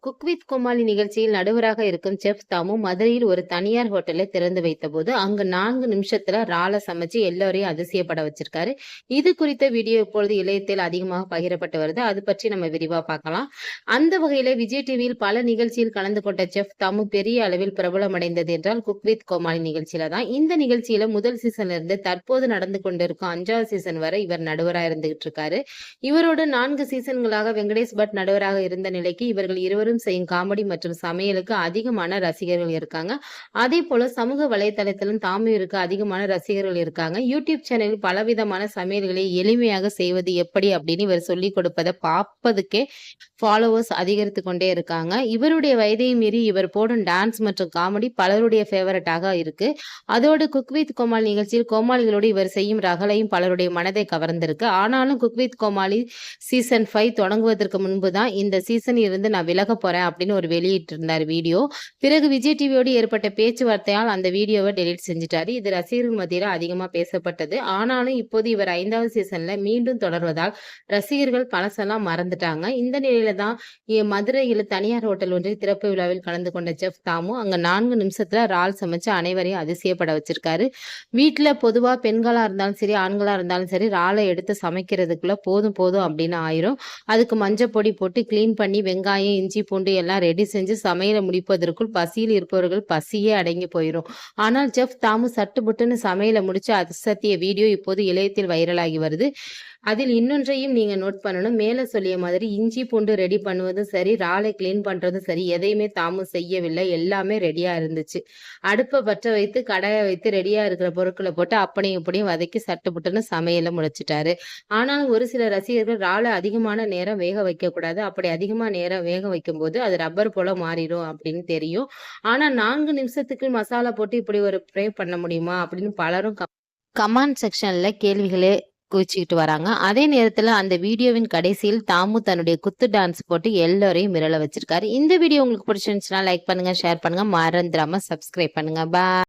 Cook with கோமாளி நிகழ்ச்சியில் நடுவராக இருக்கும் செஃப் தாமு மதுரையில் ஒரு தனியார் ஹோட்டலை திறந்து வைத்த போது அங்கு நான்கு நிமிஷத்துல ராலை சமைச்சு எல்லோரையும் அதிசயப்பட வச்சிருக்காரு. இது குறித்த வீடியோ இப்பொழுது இளையத்தில் அதிகமாக பகிரப்பட்டு வருது. அது பற்றி நம்ம விரிவா பார்க்கலாம். அந்த வகையில விஜய் டிவியில் பல நிகழ்ச்சியில் கலந்து கொண்ட செஃப் தாமு பெரிய அளவில் பிரபலமடைந்தது என்றால் குக் வித் கோமாளி நிகழ்ச்சியில தான். இந்த நிகழ்ச்சியில முதல் சீசன்ல இருந்து தற்போது நடந்து கொண்டிருக்கும் அஞ்சாவது சீசன் வரை இவர் நடுவராக இருந்துகிட்டு இருக்காரு. இவரோடு நான்கு சீசன்களாக வெங்கடேஷ் பட் நடுவராக இருந்த நிலைக்கு இவர்கள் இருவரும் செய்யும் காமெடி மற்றும் சமையலுக்கு அதிகமான ரசிகர்கள் இருக்காங்க. அதே போல சமூக வலைதளத்திலும் தாமிருக்கு அதிகமான ரசிகர்கள் இருக்காங்க. யூடியூப் சேனலில் பலவிதமான சமையல்களை எளிமையாக செய்வது எப்படி அப்படின்னு இவர் சொல்லிக் கொடுப்பதை பார்ப்பதுக்கே ஃபாலோவர்ஸ் அதிகரித்து கொண்டே இருக்காங்க. இவருடைய வயதை மீறி இவர் போடும் டான்ஸ் மற்றும் காமெடி பலருடைய ஃபேவரட்டாக இருக்கு. அதோடு குக் வித் கோமாளி நிகழ்ச்சியில் கோமாளிகளோடு இவர் செய்யும் ரகலையும் பலருடைய மனதை கவர்ந்திருக்கு. ஆனாலும் cook with Komali season five தொடங்குவதற்கு முன்பு தான் இந்த சீசன் இருந்து நான் விலக போறேன் அப்படின்னு ஒரு வெளியிட்டிருந்தார் வீடியோ. பிறகு விஜய் டிவியோடு ஏற்பட்ட பேச்சுவார்த்தையால் அந்த வீடியோவை டெலீட் செஞ்சிட்டாரு. இது ரசிகர்கள் மத்தியில் அதிகமாக பேசப்பட்டது. ஆனாலும் இப்போது இவர் ஐந்தாவது சீசன்ல மீண்டும் தொடர்வதால் ரசிகர்கள் பழசெல்லாம் மறந்துட்டாங்க. இந்த நிலையில தான் மதுரையில் தனியார் ஹோட்டல் ஒன்றில் திறப்பு விழாவில் கலந்து கொண்ட செஃப் தாமு அங்க நான்கு நிமிஷத்துல ரால் சமைச்சு அனைவரையும் அதிசயப்பட வச்சிருக்காரு. வீட்டில் பொதுவாக பெண்களாக இருந்தாலும் சரி ஆண்களாக இருந்தாலும் சரி ராலை எடுத்து சமைக்கிறதுக்குள்ள போதும் போதும் அப்படின்னு ஆயிரும். அதுக்கு மஞ்சள் பொடி போட்டு க்ளீன் பண்ணி வெங்காயம் இஞ்சி பூண்டு எல்லாம் ரெடி செஞ்சு சமையலை முடிப்பதற்குள் பசியில் இருப்பவர்கள் பசியே அடங்கி போயிடும் ஆனால் ஜெஃப் தாமும் சட்டு புட்டுன்னு சமையலை முடிச்சு அசத்திய வீடியோ இப்போது இளையத்தில் வைரலாகி வருது. அதில் இன்னொன்றையும் நீங்க நோட் பண்ணணும். மேலே சொல்லிய மாதிரி இஞ்சி பூண்டு ரெடி பண்ணுவதும் சரி ராலை க்ளீன் பண்றதும் சரி எதையுமே தாமும் செய்யவில்லை. எல்லாமே ரெடியா இருந்துச்சு. அடுப்பை பற்ற வைத்து கடையை வைத்து ரெடியா இருக்கிற பொருட்களை போட்டு அப்படியும் இப்படியும் வதக்கி சட்டுப்புட்டுன்னு சமையலை முடிச்சிட்டாரு. ஆனாலும் ஒரு சில ரசிகர்கள் ராலை அதிகமான நேரம் வேக வைக்க கூடாது அப்படி அதிகமா நேரம் வேக வைக்கும்போது அது ரப்பர் போல மாறிடும் அப்படின்னு தெரியும். ஆனா நான்கு நிமிஷத்துக்கு மசாலா போட்டு இப்படி ஒரு ப்ரே பண்ண முடியுமா அப்படின்னு பலரும் கமெண்ட் செக்ஷன்ல கேள்விகளே குவிச்சுக்கிட்டு வராங்க. அதே நேரத்துல அந்த வீடியோவின் கடைசியில் தாமு தன்னுடைய குத்து டான்ஸ் போட்டு எல்லோரையும் மிரள வச்சிருக்காரு. இந்த வீடியோ உங்களுக்கு பிடிச்சிருந்துச்சுன்னா லைக் பண்ணுங்க ஷேர் பண்ணுங்க. மறந்துடாம சப்ஸ்கிரைப் பண்ணுங்க. பா